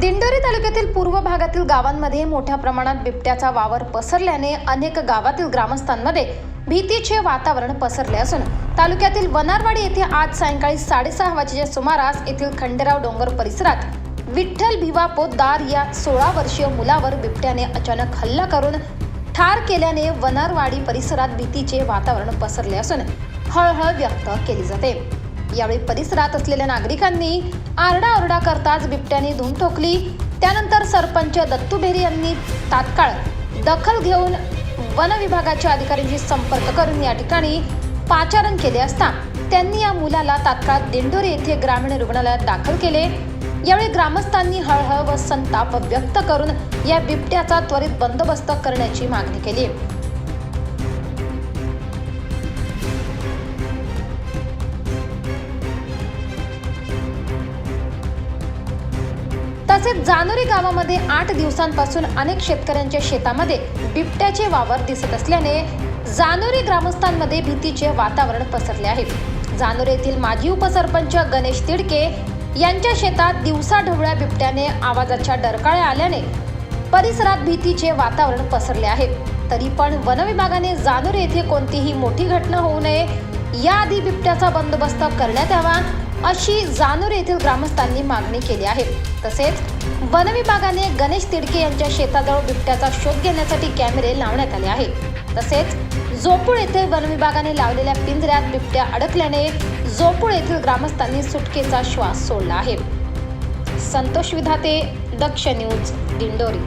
दिंडोरी तालुक्यातील पूर्व भागातील गावांमध्ये मोठ्या प्रमाणात बिबट्याचा वावर पसरल्याने अनेक गावातील ग्रामस्थांमध्ये भीतीचे वातावरण पसरले असून तालुक्यातील वनारवाडी येथे आज सायंकाळी साडेसहा वाजेच्या सुमारास येथील खंडेराव डोंगर परिसरात विठ्ठल भिवा पोतदार या सोळा वर्षीय मुलावर बिबट्याने अचानक हल्ला करून ठार केल्याने वनारवाडी परिसरात भीतीचे वातावरण पसरले असून हळहळ व्यक्त केली जाते. यावेळी परिसरात असलेल्या नागरिकांनी आरडाओरडा करताच बिबट्याने धूम ठोकली. त्यानंतर सरपंच दत्तू भेरी यांनी तात्काळ दखल घेऊन वन विभागाच्या अधिकाऱ्यांशी संपर्क करून या ठिकाणी पाचारण केले असता त्यांनी या मुलाला तात्काळ दिंडोरी येथे ग्रामीण रुग्णालयात दाखल केले. यावेळी ग्रामस्थांनी हळहळ व संताप व्यक्त करून या बिबट्याचा त्वरित बंदोबस्त करण्याची मागणी केली. तसेच जानोरी गावामध्ये आठ दिवसांपासून अनेक शेतकऱ्यांच्या शेतामध्ये बिबट्याचे वावर दिसत असल्याने जानोरी ग्रामस्थांमध्ये भीतीचे वातावरण पसरले आहे. जानोरी येथील माजी उपसरपंच गणेश तिडके यांच्या शेतात दिवसा ढवळ्या बिबट्याने आवाजाच्या डरकाळ्या आल्याने परिसरात भीतीचे वातावरण पसरले आहे. तरी पण वनविभागाने जानोरी येथे कोणतीही मोठी घटना होऊ नये. याआधी बिबट्याचा बंदोबस्त करण्यात यावा. अशी जानोर येथील ग्रामस्थांनी मागणी केली आहे. तसेच वनविभागाने गणेश तिडके यांच्या शेताजवळ बिबट्याचा शोध घेण्यासाठी कॅमेरे लावण्यात आले आहे तसेच जोपूळ येथे वनविभागाने लावलेल्या पिंजऱ्यात बिबट्या अडकल्याने जोपूळ येथील ग्रामस्थांनी सुटकेचा श्वास सोडला आहे. संतोष विधाते दक्ष न्यूज दिंडोरी.